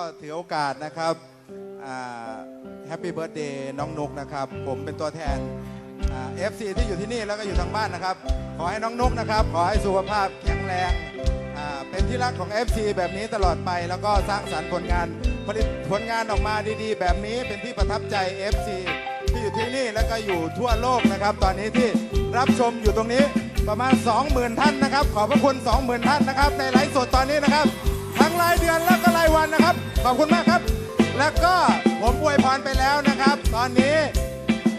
ก็ถือโอกาสนะครับแฮปปี้เบิร์ดเดย์น้องนุกนะครับ ผมเป็นตัวแทนเอฟซีที่อยู่ที่นี่แล้วก็อยู่ทางบ้านนะครับ ขอให้น้องนุกนะครับ ขอให้สุขภาพแข็งแรง เป็นที่รักของ FC แบบนี้ตลอดไป แล้วก็สร้างสรรค์ผลงานผลิตผลงานออกมาดีๆ แบบนี้เป็นที่ประทับใจ FC ที่อยู่ที่นี่แล้วก็อยู่ทั่วโลกนะครับ ตอนนี้ที่รับชมอยู่ตรงนี้ประมาณ 20,000 ท่านนะครับ ขอบพระคุณ 20,000 ท่านนะครับ ในไลฟ์สดตอนนี้นะครับ ทั้งรายเดือนแล้วก็รายวันนะครับ ขอบคุณมากครับ แล้วก็ผมอวยพรไปแล้วนะครับ ตอนนี้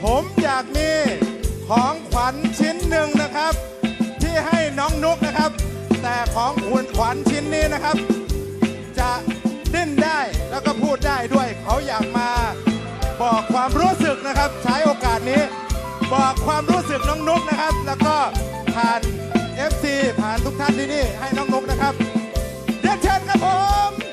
ผมอยากมีของขวัญชิ้นหนึ่งนะครับ ที่ให้น้องนุกนะครับ แต่ของขวัญชิ้นนี้นะครับ จะดิ้นได้แล้วก็พูดได้ด้วยเขาอยากมาบอกความรู้สึกนะครับ ใช้โอกาสนี้ บอกความรู้สึกน้องนุกนะครับ แล้วก็ผ่าน FC ผ่านทุกท่านที่นี่ให้น้องนุกนะครับ รี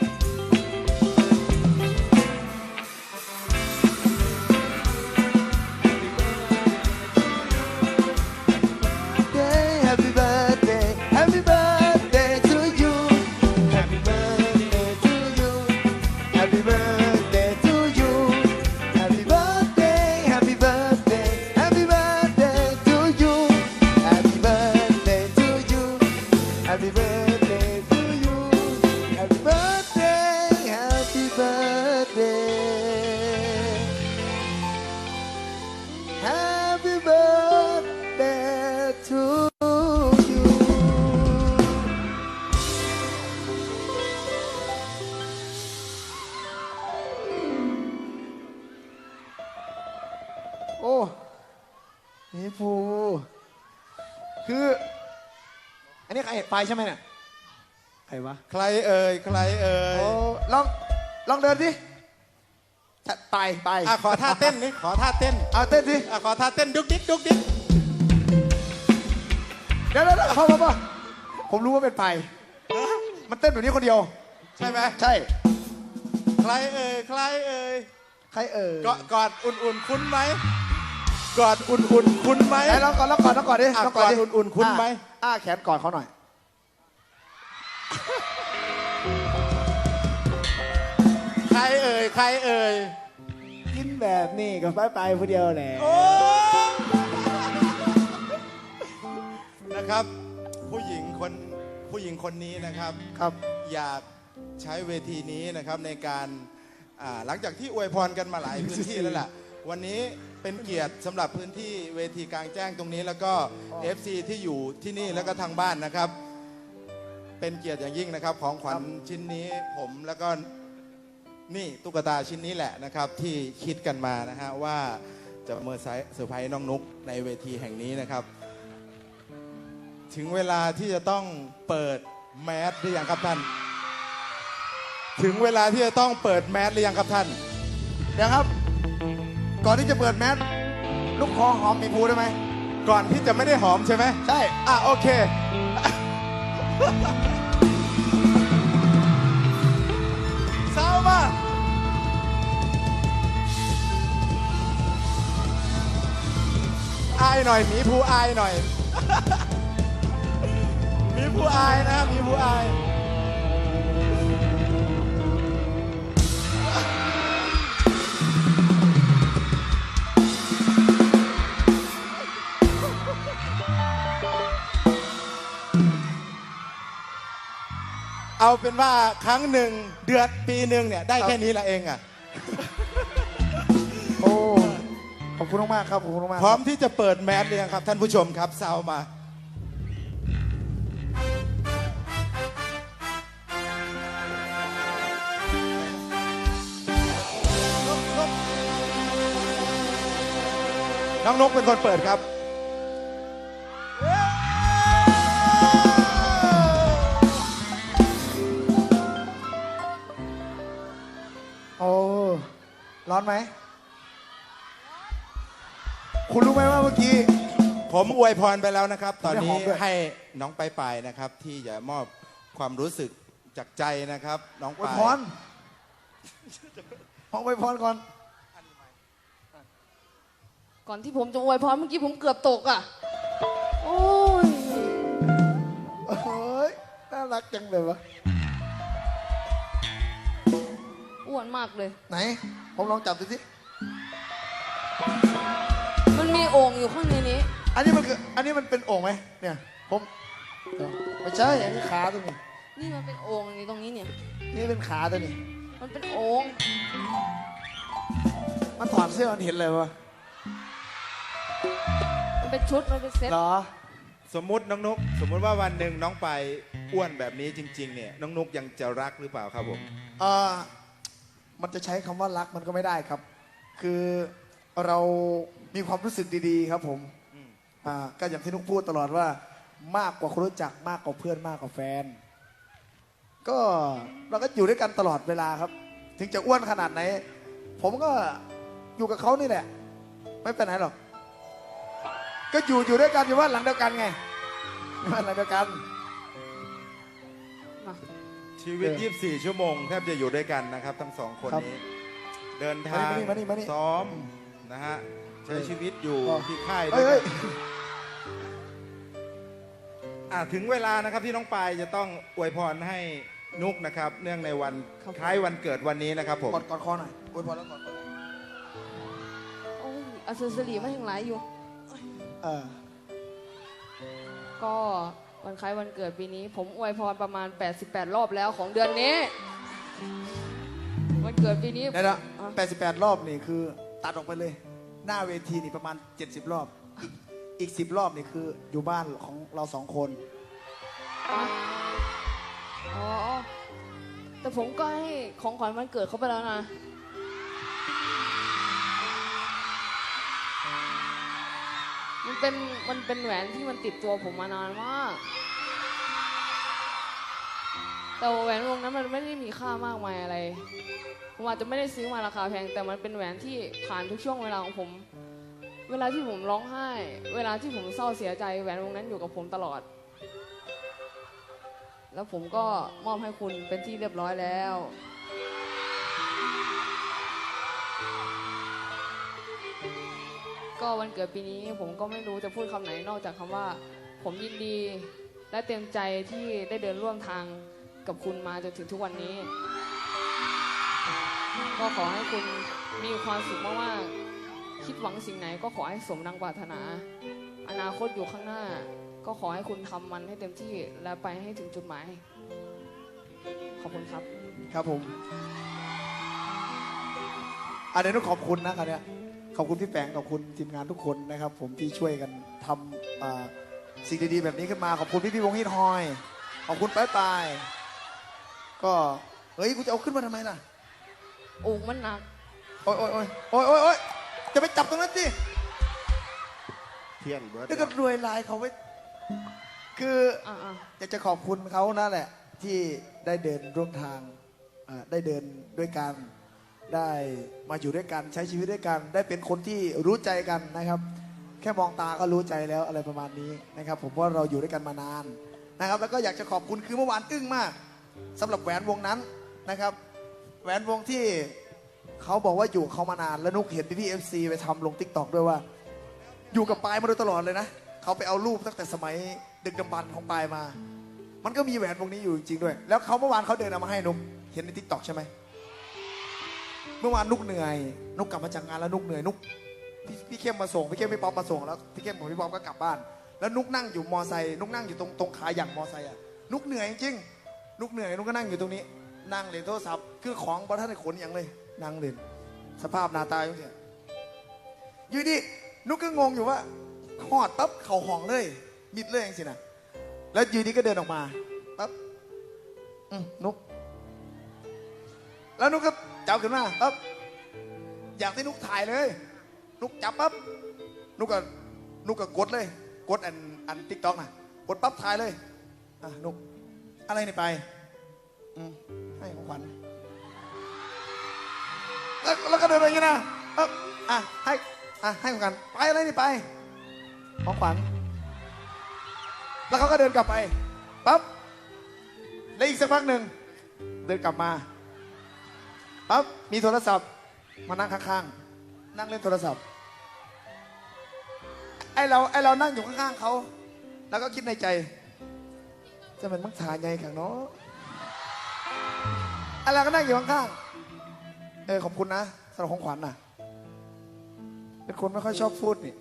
คือ อันนี้ใครไปใช่ไหมเนี่ย ใครวะ ใครเอ่ยใครเอ่ยโอ้ลองลองเดินสิจัดไปไปอะขอท่าเต้นนี่ขอท่าเต้นเอาเต้นสิอะขอท่าเต้นดุกดิกดุกดิกเดี๋ยวเดี๋ยวเดี๋ยวพอพอพอผมรู้ว่าเป็นไป มันเต้นแบบนี้คนเดียว ใช่ไหมใช่ ใครเอ่ยใครเอ่ยใครเอ่ยกอดกอดอุ่นๆคุ้นไหม กอดอุ่นๆ คุ้นไหมไหนลองก่อนลองก่อนลองก่อนดิอะลองก่อนดิกอดอุ่นๆ คุ้นไหมอะอ้าแขนกอดเขาหน่อย ใครเอ่ย ใครเอ่ย กินแบบนี้กับไปไปผู้เดียวแหละโอ้นะครับ ผู้หญิงคนผู้หญิงคนนี้นะครับครับ อยากใช้เวทีนี้นะครับในการอ่าหลังจากที่อวยพรกันมาหลายพื้นที่แล้วล่ะ วันนี้ เป็นเกียรติสำหรับพื้นที่เวทีกลางแจ้งตรงนี้ แล้วก็ FC ที่อยู่ที่นี่แล้วก็ทางบ้านนะครับ เป็นเกียรติอย่างยิ่งนะครับ ของขวัญชิ้นนี้ผมแล้วก็นี่ตุ๊กตาชิ้นนี้แหละนะครับ ที่คิดกันมานะฮะว่าจะเมอร์ไซส์เซอร์ไพรส์น้องนุกในเวทีแห่งนี้นะครับ ถึงเวลาที่จะต้องเปิดแมสหรือยังครับท่าน ถึงเวลาที่จะต้องเปิดแมสหรือยังครับท่าน เดี๋ยวครับ ก่อนที่จะเปิดแมสลูกคอหอมมีภูได้ไหม ก่อนที่จะไม่ได้หอมใช่ไหมใช่ อะโอเคเศร้ามากอายหน่อยหมีภูอายหน่อย หมีภูอายนะหมีภูอาย เอาเป็นว่าครั้งหนึ่งเดือนปีหนึ่งเนี่ยได้แค่นี้ละเองอะ โอ้ขอบคุณมากๆครับขอบคุณมากๆพร้อมที่จะเปิดแมสหรือยังครับ ท่านผู้ชมครับซาวมา น้องนกเป็นคนเปิดครับ อนไหม คุณรู้ไหมว่าเมื่อกี้ ผมอวยพรไปแล้วนะครับ ตอนนี้ได้หอมด้วยให้น้องไปไปายๆนะครับ ที่จะมอบความรู้สึกจากใจนะครับ น้องอวยปายพรขออวยพรก่อน ก่อนที่ผมจะอวยพรเมื่อกี้ผมเกือบตกอะ โอ้ยเฮ้ย น่ารักจังเลยวะอ้วนมากเลย ไหน ผมลองจับดูสิ มันมีโอ่งอยู่ข้างในนี้ อันนี้มันคือ อันนี้มันเป็นโอ่งไหมเนี่ย ผมเดี๋ยวไม่ใช่อันนี้ขาตัวนี้ นี่มันเป็นโอ่งอยู่ตรงนี้เนี่ย นี่เป็นขาตัวนี้ มันเป็นโอ่งมันถอดเสื้อมันเห็นเลยวะมันเป็นชุด มันเป็นเซ็ตเหรอ สมมุติน้องนุก สมมุติว่าวันหนึ่งน้องไปอ้วนแบบนี้จริง ๆ เนี่ย น้องนุกยังจะรักหรือเปล่าครับผม เอ่อ มันจะใช้คำว่ารักมันก็ไม่ได้ครับ คือเรามีความรู้สึกดีๆ ครับผมอืม อ่าก็อย่างที่นุกพูดตลอดว่ามากกว่าคนรู้จักมากกว่าเพื่อนมากกว่าแฟน ก็เราก็อยู่ด้วยกันตลอดเวลาครับ ถึงจะอ้วนขนาดไหน ผมก็อยู่กับเขานี่แหละ ไม่ไปไหนหรอก ก็อยู่อยู่ด้วยกันอยู่บ้านหลังเดียวกันไงอยู่บ้านหลังเดียวกันมา ชีวิตเออ24 ชั่วโมง แทบจะอยู่ด้วยกันนะครับ ทั้งสองคนครับนี้ เดินทาง มานี่มานี่มานี่ ซ้อมนะฮะ ใช้ชีวิตอยู่อ๋อที่ค่ายด้เฮ้วยยเฮ้กัยนอะถึงเวลานะครับที่น้องปายจะต้องอวยพรให้นุกนะครับ เนื่องในวันคล้ายวันเกิดวันนี้นะครับผม กอดกอดคอหน่อยอวยพรแล้วกอดคอโอ้ยอัศสรีมาทั้งหลายอยู่ เออก็ วันคล้ายวันเกิดปีนี้ ผมอวยพรประมาณ 88 รอบแล้วของเดือนนี้ วันเกิดปีนี้เดี๋ยวนะอะ88 รอบนี่คือ ตัดออกไปเลย หน้าเวทีนี่ประมาณ 70 รอบ อีกอีก 10 รอบนี่คืออยู่บ้านของเราสองคนอะอ๋อ แต่ผมก็ให้ของขวัญวันเกิดเขาไปแล้วนะ เป็นมันเป็นแหวนที่มันติดตัวผมมานานมาก แต่แหวนวงนั้นมันไม่ได้มีค่ามากมายอะไร ผมอาจจะไม่ได้ซื้อมาราคาแพง แต่มันเป็นแหวนที่ผ่านทุกช่วงเวลาของผม เวลาที่ผมร้องไห้ เวลาที่ผมเศร้าเสียใจแหวนวงนั้นอยู่กับผมตลอด แล้วผมก็มอบให้คุณเป็นที่เรียบร้อยแล้ว ก็วันเกิดปีนี้ผมก็ไม่รู้จะพูดคำไหนนอกจากคำว่า ผมยินดี และเต็มใจที่ได้เดินร่วมทางกับคุณมาจนถึงทุกวันนี้ ก็ขอให้คุณมีความสุขมากๆคิดหวังสิ่งไหนก็ขอให้สมดังปรารถนา อนาคตอยู่ข้างหน้า ก็ขอให้คุณทำมันให้เต็มที่และไปให้ถึงจุดหมาย ขอบคุณครับ ครับผม อันนี้ต้องขอบคุณนะครับเนี่ย ขอบคุณพี่แปงขอบคุณทีมงานทุกคนนะครับ ผมที่ช่วยกันทำอ่าสิ่งดีๆแบบนี้ขึ้นมาขอบคุณพี่พี่วงฮิตฮอย ขอบคุณป้ายปายก็เฮ้ยกูจะเอาขึ้นมาทำไมล่ะโอ่งมันหนักโอ้ยโอ้ยโอ้ยโอ้ยโอ้ยโอ้ยจะไปจับตรงนั้นสิเที่ยงเบิร์ดนี่ก็รวยลายเขาไว้คืออ่าอยากจะขอบคุณเขานั่นแหละ ที่ได้เดินร่วมทางอ่าได้เดินด้วยกัน ได้มาอยู่ด้วยกันใช้ชีวิตด้วยกัน ได้เป็นคนที่รู้ใจกันนะครับ แค่มองตาก็รู้ใจแล้วอะไรประมาณนี้นะครับ ผมว่าเราอยู่ด้วยกันมานานนะครับ แล้วก็อยากจะขอบคุณคือเมื่อวานอึ้งมากสำหรับแหวนวงนั้นนะครับ แหวนวงที่เขาบอกว่าอยู่เขามานานแล้วนุกเห็นพี่พี่เอฟซีไปทำลงทิกตอกด้วยว่า อยู่กับปายมาโดยตลอดเลยนะเขาไปเอารูปตั้งแต่สมัยดึกดำบรรพ์ของปายมา มันก็มีแหวนวงนี้อยู่จริงด้วย แล้วเขาเมื่อวานเขาเดินเอามาให้นุกเห็นในทิกตอกใช่ไหม เมื่อวานนุกเหนื่อย นุกกลับมาจากงานแล้วนุกเหนื่อยนุกพี่พี่เข้มมาส่งพี่เข้มพี่ป๊อปมาส่งแล้วพี่เข้มกับพี่ป๊อปก็กลับบ้าน แล้วนุกนั่งอยู่มอไซค์นุกนั่งอยู่ตรงตรงขาอย่งมอไซค์อะนุกเหนื่อยจริงๆนุกเหนื่อยนุกก็นั่งอยู่ตรงนี้ นั่งเล่นโทรศัพท์คือของบอท่านขนอย่างเลยนั่งเล่นสภาพหน้าตาอย่างเงี้ยอยู่ดีนุกก็งงอยู่ว่าหอดปั๊บเข่าห้องเลย มิดเลยอย่างสินะแล้วอยู่ดีก็เดินออกมาปั๊บอืมนุกแล้วนุกก็ จับขึ้นมาปั๊บอยากให้นุกถ่ายเลย นุกจับปั๊บนุกก็นุกก็กดเลย กดอันอันทิกต็อกนะกดปั๊บถ่ายเลยอะนุกอะไรนี่ไปอืมให้ของขวัญแล้วแล้วก็เดินไปอย่างนี้นะเอ้าอะให้อะให้ของขวัญไปอะไรนี่ไป ของขวัญแล้วเขาก็เดินกลับไปปั๊บแล้วอีกสักพักหนึ่งเดินกลับมา ปั๊บมีโทรศัพท์ มานั่งข้างๆ นั่งเล่นโทรศัพท์ ไอเราไอเรานั่งอยู่ข้างๆเขา แล้วก็คิดในใจ จะเป็นมักถ่ายไงขังเนาะไอเราก็นั่งอยู่ข้างๆ เออขอบคุณนะสำหรับของขวัญน่ะ เป็นคนไม่ค่อยชอบพูดนี่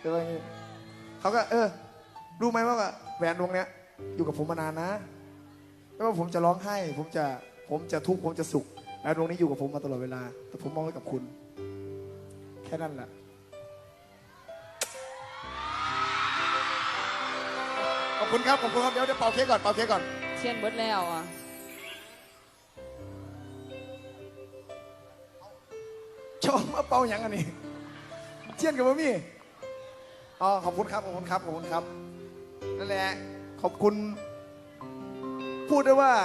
แต่ว่าเขาก็เออ รู้ไหมว่าแหวนวงเนี้ยอยู่กับผมมานานนะไม่ว่าผมจะร้องไห้ ผมจะผมจะทุกข์ผมจะสุข แหวนวงนี้อยู่กับผมมาตลอดเวลา แต่ผมมองไว้กับคุณ แค่นั้นแหละขอบคุณครับขอบคุณครับเดี๋ยวเดี๋ยวเป่าเค้กก่อนเป่าเค้กก่อนเทียนเบิดแล้วอะ ชอบมาเป่าหยังอันนี้เชียนกับบ่มี่อ๋อขอบคุณครับขอบคุณครับขอบคุณครับนั่นแหละขอบคุณ พูดได้ว่า